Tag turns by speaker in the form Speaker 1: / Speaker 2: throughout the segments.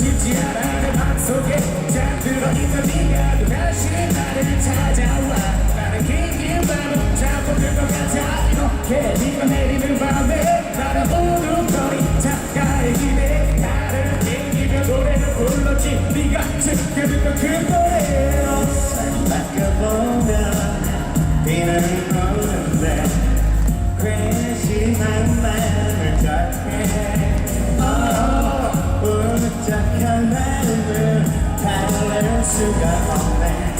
Speaker 1: 싶지 않아
Speaker 2: 수가 없네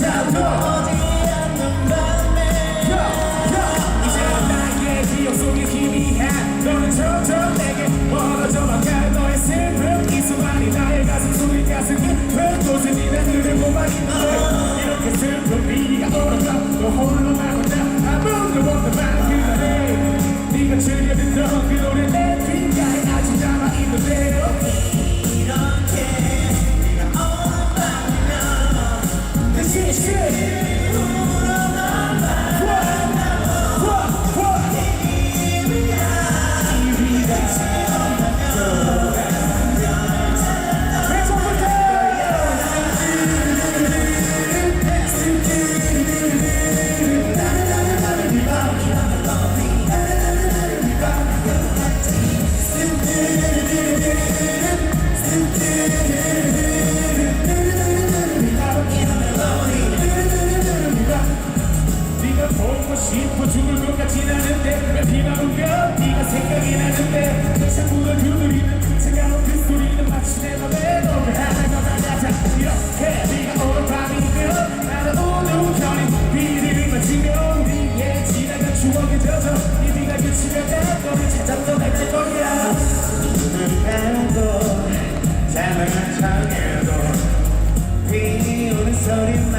Speaker 2: 잠도 오지 않는 밤에
Speaker 1: 이제 나의 기억 속에 희미한 너는 점점 내게 멀어져만 가 너의 슬픔 이 순간이 나의 가슴 속에 가슴 깊은 곳에 네 눈을 보만 있는데 이렇게 슬픈 비가 오는가 너 홀로 남았다 아무도 밤 그날에 네가 즐겨 생각이 나는데 창문을 두드리는 차가운 그 소리는 마치 내 맘에 너를 것 같아 이렇게 네가 오는 밤이면 나는 어두운 편이 비를 맞으며 우리의 지나간 추억에 젖어 이 비가 그치면 난 너를 찾아 떠날 거야.
Speaker 2: 눈을 감고 잠을 청해도 비 오는 소리만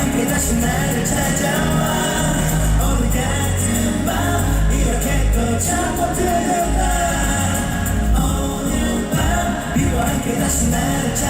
Speaker 1: 함께 다시
Speaker 2: 나를 찾아와 오늘 같은 밤 이렇게 또날 오늘 밤 비와 함께 다시 나를 찾아와